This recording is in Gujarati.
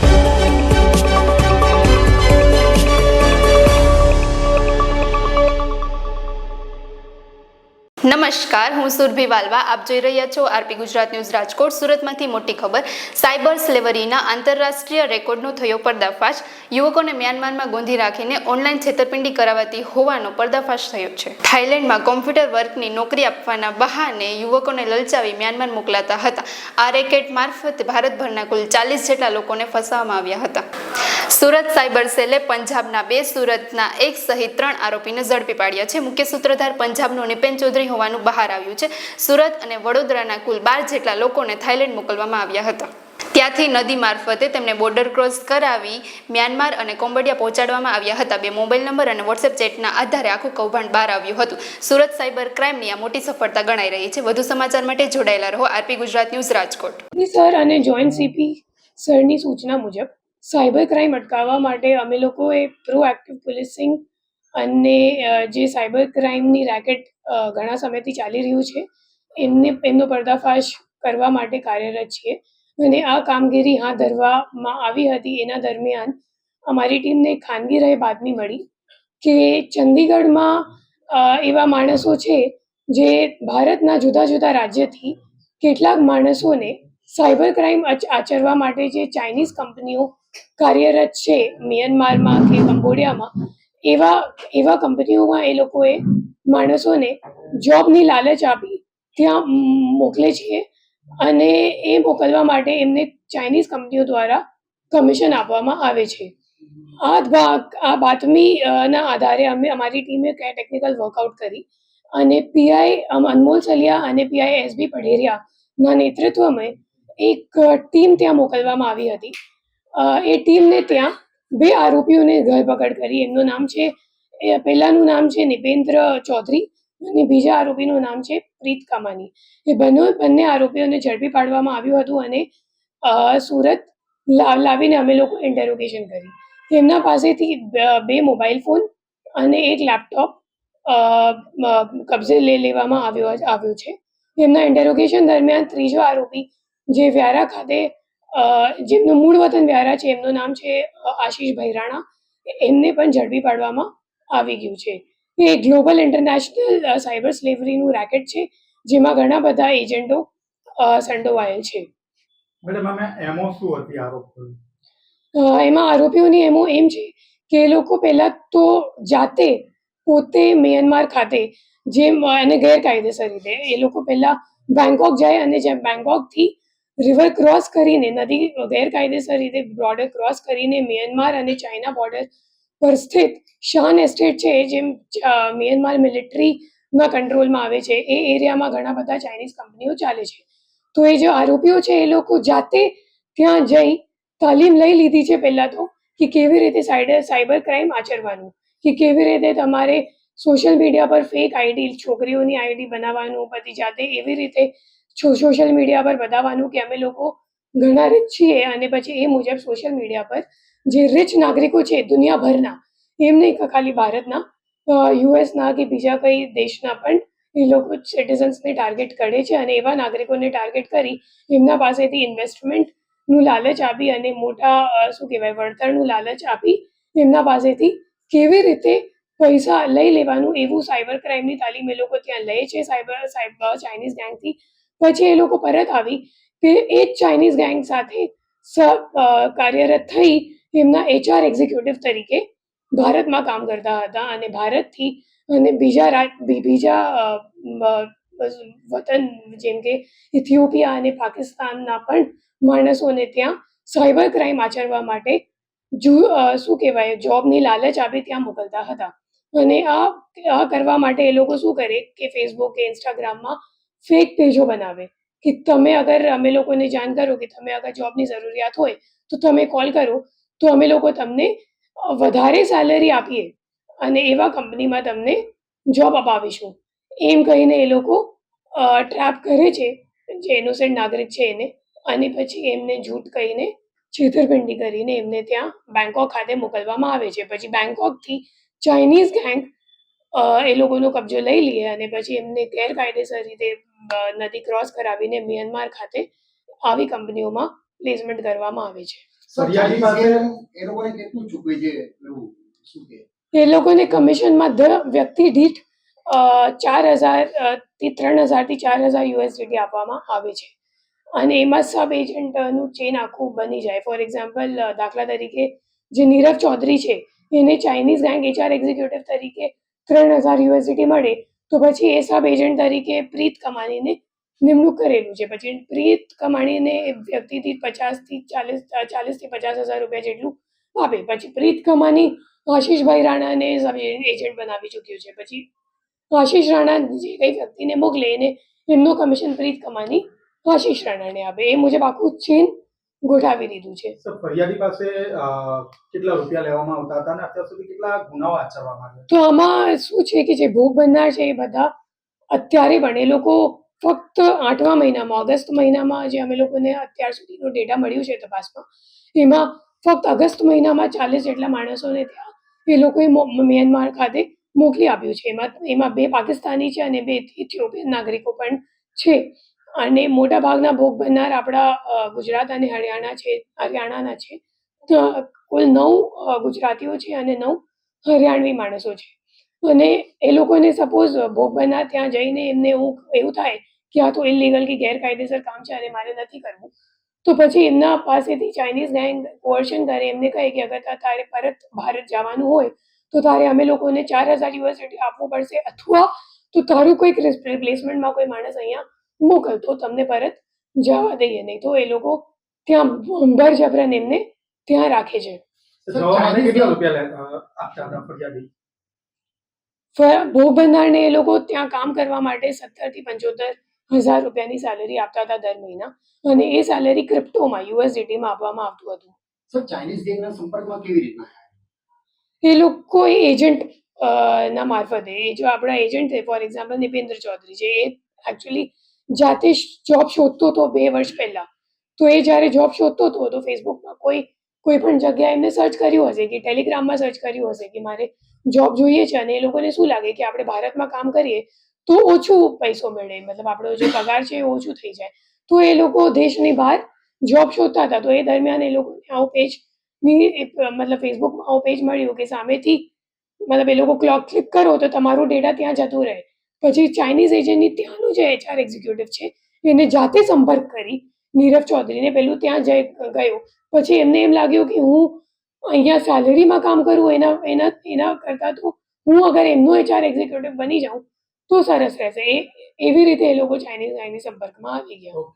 Thank you. નમસ્કાર, હું સુરભી વાલવા. આપ જોઈ રહ્યા છો આરપી ગુજરાત ન્યૂઝ રાજકોટ. સુરતમાંથી મોટી ખબર, સાયબર સ્લેવરીના આંતરરાષ્ટ્રીય રેકોર્ડનો થયો પર્દાફાશ. યુવકોને મ્યાનમારમાં ગોંધી રાખીને ઓનલાઈન છેતરપિંડી કરાવાતી હોવાનો પર્દાફાશ થયો છે. થાઇલેન્ડમાં કોમ્પ્યુટર વર્કની નોકરી આપવાના બહાને યુવકોને લલચાવી મ્યાનમાર મોકલાતા હતા. આ રેકેટ મારફતે ભારતભરના કુલ ચાલીસ જેટલા લોકોને ફસાવવામાં આવ્યા હતા. સુરત સાયબર સેલે પંજાબના બે સુરતના એક સહિત ત્રણ આરોપીને ઝડપી પાડ્યા છે. મુખ્ય સૂત્રધાર પંજાબનો નિપેન ચૌધરી હોવાનું બહાર આવ્યું છે. સુરત અને વડોદરાના કુલ બાર જેટલા લોકોને થાઇલેન્ડ મોકલવામાં આવ્યા હતા. ત્યાંથી નદી મારફતે તેમને બોર્ડર ક્રોસ કરાવી મ્યાનમાર અને કોમ્બોડિયા પહોંચાડવામાં આવ્યા હતા. બે મોબાઈલ નંબર અને વોટ્સએપ ચેટના આધારે આખું કૌભાંડ બહાર આવ્યું હતું. સુરત સાયબર ક્રાઇમની આ મોટી સફળતા ગણાઈ રહી છે. વધુ સમાચાર માટે જોડાયેલા રહો RP Gujarat news Rajkot. Sir અને જોઈન્ટ સીપી સરની સૂચના મુજબ સાયબર ક્રાઇમ અટકાવવા માટે અમે લોકોએ પ્રોએક્ટિવ પોલીસિંગ અને જે સાયબર ક્રાઇમની રેકેટ ઘણા સમયથી ચાલી રહ્યું છે, એમને, એમનો પર્દાફાશ કરવા માટે કાર્યરત છીએ. અને આ કામગીરી હાથ ધરવામાં આવી હતી. એના દરમિયાન અમારી ટીમને ખાનગી રહે બાતમી મળી કે ચંદીગઢમાં એવા માણસો છે જે ભારતના જુદા જુદા રાજ્યથી કેટલાક માણસોને સાયબર ક્રાઇમ આચરવા માટે જે ચાઇનીઝ કંપનીઓ કાર્યરત છે મ્યાનમારમાં કે કંબોડિયામાં, એવા એવા કંપનીઓમાં એ લોકોએ માણસોને જોબની લાલચ આપી. ત્યાં મોકલે છે અને એ મોકલવા માટે એમને ચાઇનીઝ કંપનીઓ દ્વારા કમિશન આપવામાં આવે છે. આ ભાગ, આ બાતમી ના આધારે અમે, અમારી ટીમે ટેકનિકલ વર્કઆઉટ કરી અને પીઆઈ અનમોલ સલિયા અને પીઆઈ એસબી પઢેરિયાના નેતૃત્વમાં એક ટીમ ત્યાં મોકલવામાં આવી હતી. એ ટીમને ત્યાં બે આરોપીઓને ધરપકડ કરી. એમનું નામ છે, એ પહેલાનું નામ છે નિપેન્દ્ર ચૌધરી અને બીજા આરોપીનું નામ છે પ્રીત કામાની. એ બંને બંને આરોપીઓને ઝડપી પાડવામાં આવ્યું હતું અને સુરત લાવીને અમે લોકો ઇન્ટેરોગેશન કરી. તેમના પાસેથી બે મોબાઈલ ફોન અને એક લેપટોપ કબજે લઈ લેવામાં આવ્યો આવ્યો છે. એમના ઇન્ટેરોગેશન દરમિયાન ત્રીજો આરોપી જે વ્યારા ખાતે જેમનું મૂળ વતન વ્યારા છે એમનું નામ છે આશીષ ભૈરાણા. એમને પણ ઝડપી પાડવામાં આવી ગયું છે. એ ગ્લોબલ ઇન્ટરનેશનલ સાયબર સ્લેવરીનું રેકેટ છે જેમાં ઘણા બધા એજન્ટો સંડોવાયેલ છે. એમો આરોપીઓની એમો એમ છે કે એ લોકો પહેલાં તો જાતે પોતે મ્યાનમાર ખાતે જેમ અને ગેરકાયદેસર રીતે એ લોકો પહેલાં બેંકોક જાય અને જેમ બેંકોકથી રિવર ક્રોસ કરીને, નદી, ગેરકાયદેસર રીતે બોર્ડર ક્રોસ કરીને મ્યાનમાર અને ચાઇના બોર્ડર પર સ્થિત શાન એસ્ટેટ છે, જે મ્યાનમાર મિલિટરીના કંટ્રોલમાં આવે છે. એ એરિયામાં ઘણા બધા ચાઇનીઝ કંપનીઓ ચાલે છે. તો એ જે આરોપીઓ છે, એ લોકો જાતે ત્યાં જઈ તાલીમ લઈ લીધી છે પહેલાં તો, કે કેવી રીતે સાયબર સાયબર ક્રાઇમ આચરવાનું, કે કેવી રીતે તમારે સોશિયલ મીડિયા પર ફેક આઈડી છોકરીઓની આઈડી બનાવવાનું, પછી જાતે એવી રીતે સોશિયલ મીડિયા પર બતાવવાનું કે અમે લોકો ઘણા રીચ છીએ અને પછી એ મુજબ સોશિયલ મીડિયા પર જે રીચ નાગરિકો છે દુનિયાભરના, એમ નહીં ખાલી ભારતના યુએસના કે બીજા કઈ દેશના પણ એ લોકો સિટીઝન્સને ટાર્ગેટ કરે છે અને એવા નાગરિકોને ટાર્ગેટ કરી એમના પાસેથી ઇન્વેસ્ટમેન્ટનું લાલચ આપી અને મોટા શું કહેવાય, વળતરનું લાલચ આપી એમના પાસેથી કેવી રીતે પૈસા લઈ લેવાનું એવું સાયબર ક્રાઇમની તાલીમ એ લોકો ત્યાં લે છે. સાયબર સાયબર ચાઇનીઝ ગેંગથી પછી એ લોકો પરત આવી તે એ જ ચાઇનીઝ ગેંગ સાથે કાર્યરત થઈ એમના એચઆર એક્ઝિક્યુટિવ તરીકે ભારતમાં કામ કરતા હતા અને ભારતથી અને બીજા રાજ બીજા વતન જેમ કે ઇથિયોપિયા અને પાકિસ્તાનના પણ માણસોને ત્યાં સાયબર ક્રાઇમ આચરવા માટે શું કહેવાય જોબની લાલચ આપી ત્યાં મોકલતા હતા. અને આ આ કરવા માટે એ લોકો શું કરે કે ફેસબુક કે ઇન્સ્ટાગ્રામમાં ફેક પેજો બનાવે કે તમે અગર અમે લોકોને જાણ કરો કે તમે અગર જોબની જરૂરિયાત હોય, તો તમે કોલ કરો, તો અમે લોકો તમને વધારે સેલરી આપીએ અને એવા કંપનીમાં તમને જોબ અપાવીશું. એમ કહીને એ લોકો ટ્રેપ કરે છે જે ઇનોસેન્ટ નાગરિક છે એને અને પછી એમને જૂઠ કહીને છેતરપિંડી કરીને એમને ત્યાં બેંકોક ખાતે મોકલવામાં આવે છે. પછી બેંકોકથી ચાઇનીઝ ગેંગ એ લોકોનો કબજો લઈ લઈએ અને પછી એમને ગેરકાયદેસર રીતે અ, નદી ક્રોસ કરાવીને મ્યાનમાર ખાતે આવી કંપનીઓમાં પ્લેસમેન્ટ કરવામાં આવે છે. પાસે એ લોકોને કેટલું ચૂકવે છે? એવું શું કે? એ લોકોને કમિશનમાં દર વ્યક્તિ દીઠ અ, ચાર હજાર અ, થી ત્રણ હજારથી ચાર હજાર યુએસડીટી આપવામાં આવે છે. અને એમાં સબ એજન્ટનું ચેન આખું બની જાય. ફોર એક્ઝામ્પલ દાખલા તરીકે જે નીરવ ચૌધરી છે એને ચાઇનીઝ ગેંગ એચઆર એક્ઝિક્યુટિવ તરીકે ત્રણ હજાર યુએસડીટી મળે, તો પછી એ સબ એજન્ટ તરીકે પ્રીત કમાણીને નિમણૂક કરેલું છે. પછી પ્રીત કમાણીને વ્યક્તિથી પચાસથી ચાલીસ, ચાલીસથી પચાસ હજાર રૂપિયા જેટલું આપે. પછી પ્રીત કમાણી આશીષભાઈ રાણાને સબ એજન્ટ બનાવી ચૂક્યું છે. પછી આશીષ રાણા જે કઈ વ્યક્તિને મોકલે એને એમનું કમિશન પ્રીત કમાની આશીષ રાણાને આપે. એ મુજબ આખું ચેન ગોઠવી દીધું છે. સર ફરિયાદી પાસે કેટલા રૂપિયા લેવામાં આવતા હતા અને અત્યાર સુધી કેટલા ગુનાઓ આચરવામાં આવ્યા? તો આમાં શું છે કે જે ભોગ બનનાર છે એ બધા અત્યારે પણ એ લોકો ફક્ત આઠમા મહિનામાં ઓગસ્ટ મહિનામાં જે અમે લોકોને અત્યાર સુધીનો ડેટા મળ્યું છે તપાસમાં એમાં ફક્ત ઓગસ્ટ મહિનામાં ચાલીસ જેટલા માણસોને ત્યાં એ લોકોએ મ્યાનમાર ખાતે મોકલી આપ્યું છે. એમાં એમાં બે પાકિસ્તાની છે અને બે ઇથિયોપિયન નાગરિકો પણ છે. અને મોટા ભાગના ભોગ બનનાર આપણા ગુજરાત અને હરિયાણા છે, હરિયાણાના છે. કુલ નવ ગુજરાતીઓ છે અને નવ હરિયાણવી માણસો છે. અને એ લોકોને સપોઝ ભોગ બનનાર ત્યાં જઈને એમને એવું એવું થાય કે આ તો ઇલીગલ કે ગેરકાયદેસર કામ છે અને મારે નથી કરવું. તો પછી એમના પાસેથી ચાઇનીઝ ગેંગ કોર્શન કરે, એમને કહે કે અગર તારે પરત ભારત જવાનું હોય, તો તારે અમે લોકોને ચાર હજાર યુએસડી આપવું પડશે. અથવા તો તારું કોઈક રિપ્લેસમેન્ટમાં કોઈ માણસ અહીંયા મોકલ તો તમને પરત જવા દઈએ નહીં તો એ લોકો ત્યાં ભર જબરન એમને ત્યાં રાખે છે. ભોગ બનનારને એ લોકો ત્યાં કામ કરવા માટે સત્તરથી પંચોતેર હજાર રૂપિયાની સેલેરી આપતા હતા દર મહિના. અને એ સેલેરી ક્રિપ્ટોમાં યુએસડીટીમાં આપવામાં આવતું હતું. સર ચાઇનીઝ ગેંગના સંપર્કમાં કેવી રીતના એ લોકો એજન્ટ ના મારફતે એ જો આપણા એજન્ટ છે ફોર એક્ઝામ્પલ નિપેન્દ્ર ચૌધરી છે એ એકચ્યુઅલી જાતે જોબ શોધતો હતો બે વર્ષ પહેલા. તો એ જ્યારે જોબ શોધતો હતો, તો ફેસબુકમાં કોઈ કોઈ પણ જગ્યાએ એમને સર્ચ કર્યું હશે કે ટેલિગ્રામમાં સર્ચ કર્યું હશે કે મારે જોબ જોઈએ છે અને એ લોકોને શું લાગે કે આપણે ભારતમાં કામ કરીએ, તો ઓછું પૈસો મળે. મતલબ આપણો જે પગાર છે એ ઓછું થઈ જાય. તો એ લોકો દેશની બહાર જોબ શોધતા હતા. તો એ દરમિયાન એ લોકોને આવું પેજની મતલબ ફેસબુકમાં આવું પેજ મળ્યું કે સામેથી, મતલબ એ લોકો ક્લોક ક્લિક કરો તો તમારું ડેટા ત્યાં જતું રહે. પછી ચાઇનીઝ એજન્ટની ત્યાંનું જે એચઆર એક્ઝિક્યુટિવ છે, એને જાતે સંપર્ક કરી નીરવ ચૌધરીને પેલું ત્યાં જઈ ગયો. પછી એમને એમ લાગ્યું કે હું અહીંયા સેલરીમાં કામ કરું, એના એના એના કરતાં તો હું અગર એમનું એચઆર એક્ઝિક્યુટિવ બની જાઉં તો સરસ રહેશે. એ, એવી રીતે એ લોકો ચાઇનીઝ ગાયની સંપર્કમાં આવી ગયા.